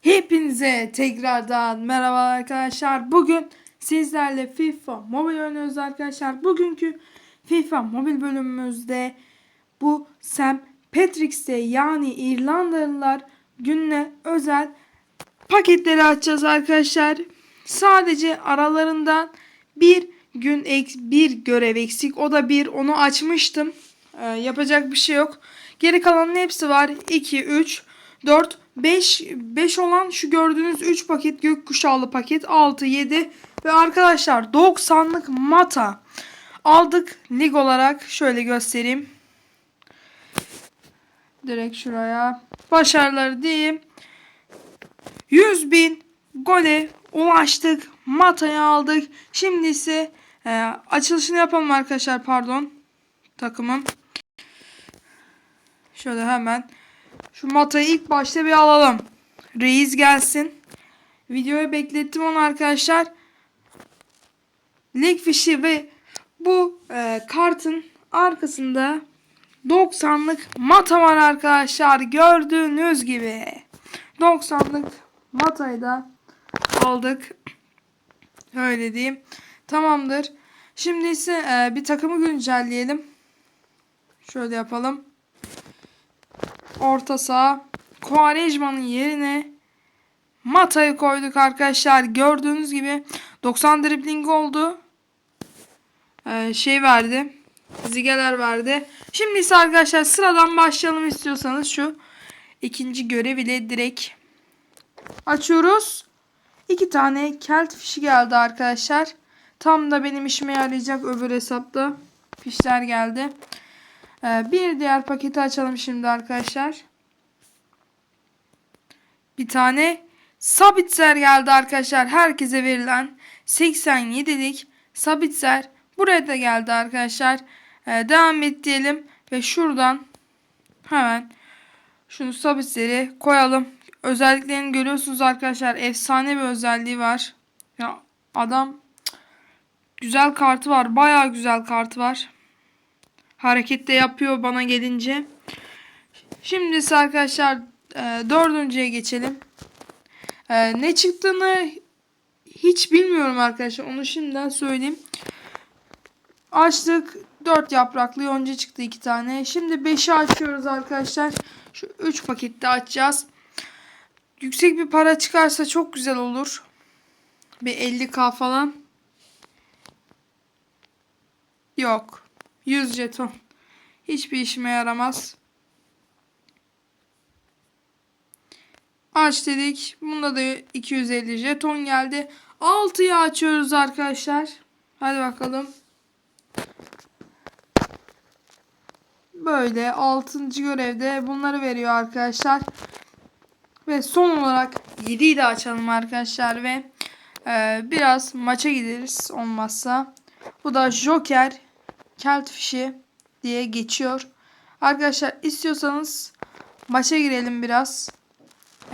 Hepinize tekrardan merhaba arkadaşlar. Bugün sizlerle FIFA mobil oynuyoruz arkadaşlar. Bugünkü FIFA mobil bölümümüzde bu Sam Patricks'te yani İrlandalılar gününe özel paketleri açacağız arkadaşlar. Sadece aralarından bir gün ek, bir görev eksik. O da bir onu açmıştım. Ee, yapacak bir şey yok. Geri kalanın hepsi var. 2, 3, 4, 5, 5 olan şu gördüğünüz 3 paket gökkuşağlı paket 6, 7 ve arkadaşlar 90'lık mata aldık lig olarak. Şöyle göstereyim. Direkt şuraya. Başarıları diyeyim. 100 bin gole ulaştık. Mata'yı aldık. Şimdi ise e, açılışını yapalım arkadaşlar. Pardon. Takımım. Şöyle hemen şu Mata'yı ilk başta bir alalım. Reis gelsin. Videoya beklettim onu arkadaşlar. Lig ve bu e, kartın arkasında 90'lık mata var arkadaşlar. Gördüğünüz gibi. 90'lık matayı da aldık. Öyle diyeyim. Tamamdır. Şimdi ise e, bir takımı güncelleyelim. Şöyle yapalım. Orta saha. Quaresma'nın yerine Mata'yı koyduk arkadaşlar. Gördüğünüz gibi 90 dribbling oldu. Ee, şey verdi. Zigeler verdi. Şimdi ise arkadaşlar sıradan başlayalım istiyorsanız şu ikinci görev ile direkt açıyoruz. İki tane kelt fişi geldi arkadaşlar. Tam da benim işime yarayacak öbür hesapta fişler geldi. Ee, bir diğer paketi açalım şimdi arkadaşlar. Bir tane Sabitzer geldi arkadaşlar. Herkese verilen 87'lik Sabitzer buraya da geldi arkadaşlar. Ee, devam et diyelim ve şuradan hemen şunu Sabitzer'i koyalım. Özelliklerini görüyorsunuz arkadaşlar. Efsane bir özelliği var. Ya adam güzel kartı var. Bayağı güzel kartı var. Hareket de yapıyor bana gelince. Şimdi ise arkadaşlar e, dördüncüye geçelim. E, ne çıktığını hiç bilmiyorum arkadaşlar. Onu şimdiden söyleyeyim. Açtık. 4 yapraklı yonca çıktı 2 tane. Şimdi 5'i açıyoruz arkadaşlar. Şu 3 pakette açacağız. Yüksek bir para çıkarsa çok güzel olur. Bir 50k falan. Yok. 100 jeton. Hiçbir işime yaramaz. Aç dedik. Bunda da 250 jeton geldi. 6'yı açıyoruz arkadaşlar. Hadi bakalım. Böyle 6. görevde bunları veriyor arkadaşlar. Ve son olarak 7'yi de açalım arkadaşlar ve e, biraz maça gideriz olmazsa. Bu da Joker Kelt fişi diye geçiyor. Arkadaşlar istiyorsanız maça girelim biraz.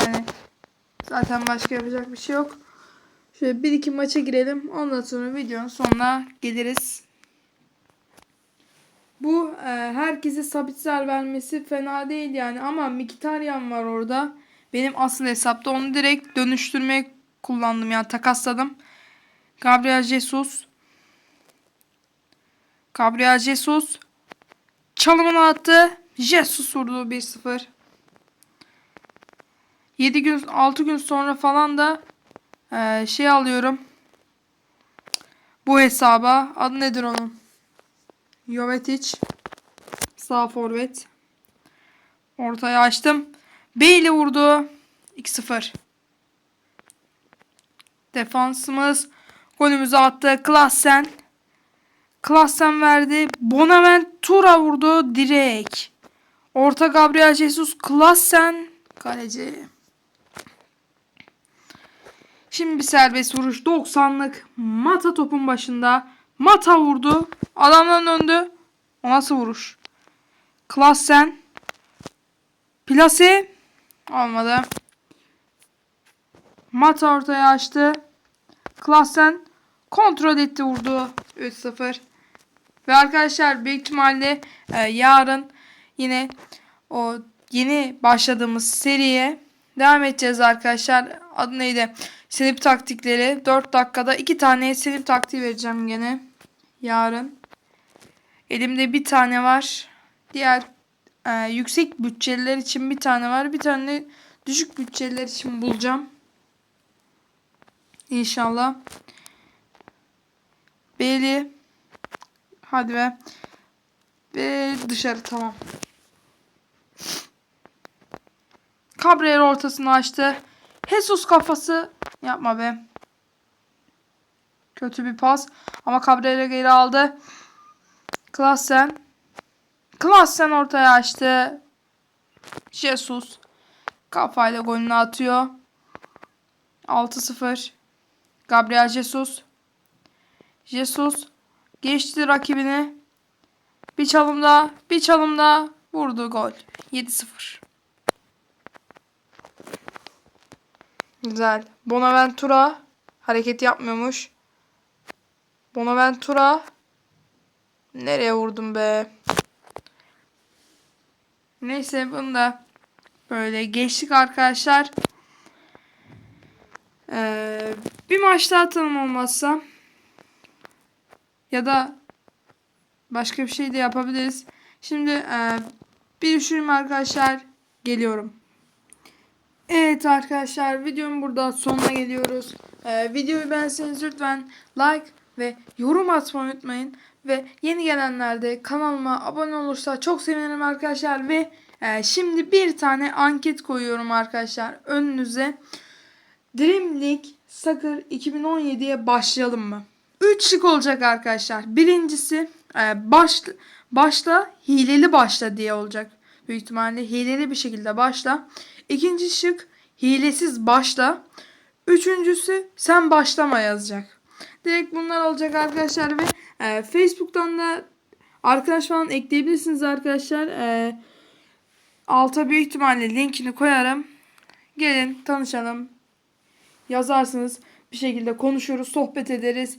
Yani zaten başka yapacak bir şey yok. Şöyle bir iki maça girelim. Ondan sonra videonun sonuna geliriz. Bu e, herkese sabitler vermesi fena değil yani ama Mkhitaryan var orada. Benim asıl hesapta onu direkt dönüştürmeye kullandım yani takasladım. Gabriel Jesus Gabriel Jesus çalımını attı. Jesus vurdu 1-0. 7 gün 6 gün sonra falan da e, şey alıyorum. Bu hesaba adı nedir onun? Jovetic sağ forvet. Ortaya açtım. Bailey vurdu. 2-0. Defansımız golümüzü attı. Klassen. Klassen verdi. Bonaventura vurdu. Direkt. Orta Gabriel Jesus. Klassen. Kaleci. Şimdi bir serbest vuruş. 90'lık. Mata topun başında. Mata vurdu. Adamdan döndü. O nasıl vuruş? Klassen. Plase. Olmadı. Mata ortaya açtı. Klassen kontrol etti vurdu. 3-0. Ve arkadaşlar büyük ihtimalle e, yarın yine o yeni başladığımız seriye devam edeceğiz arkadaşlar. Adı neydi? Silip taktikleri. 4 dakikada 2 tane silip taktiği vereceğim gene. Yarın. Elimde bir tane var. Diğer e, yüksek bütçeliler için bir tane var. Bir tane düşük bütçeliler için bulacağım. İnşallah. Beli. Hadi be. Ve dışarı tamam. Cabrera ortasını açtı. Jesus kafası yapma be. Kötü bir pas. Ama Cabrera geri aldı. Klassen. Klassen ortaya açtı. Jesus. Kafayla golünü atıyor. 6-0. Gabriel Jesus. Jesus geçti rakibini. Bir çalımda, bir çalımda vurdu gol. 7-0. Güzel. Bonaventura hareket yapmıyormuş. Bonaventura nereye vurdum be? Neyse bunu da böyle geçtik arkadaşlar. Ee, bir maç daha atalım olmazsa. Ya da başka bir şey de yapabiliriz. Şimdi e, bir düşünün arkadaşlar. Geliyorum. Evet arkadaşlar videonun burada sonuna geliyoruz. Ee, videoyu beğenseniz lütfen like ve yorum atmayı unutmayın. Ve yeni gelenler de kanalıma abone olursa çok sevinirim arkadaşlar. Ve e, şimdi bir tane anket koyuyorum arkadaşlar önünüze. Dream League Soccer 2017'ye başlayalım mı? 3 şık olacak arkadaşlar. Birincisi e, baş, başla hileli başla diye olacak. Büyük ihtimalle hileli bir şekilde başla. İkinci şık hilesiz başla. Üçüncüsü sen başlama yazacak. Direkt bunlar olacak arkadaşlar ve e, Facebook'tan da arkadaş falan ekleyebilirsiniz arkadaşlar. E, alta büyük ihtimalle linkini koyarım. Gelin tanışalım. Yazarsınız. Bir şekilde konuşuruz, sohbet ederiz.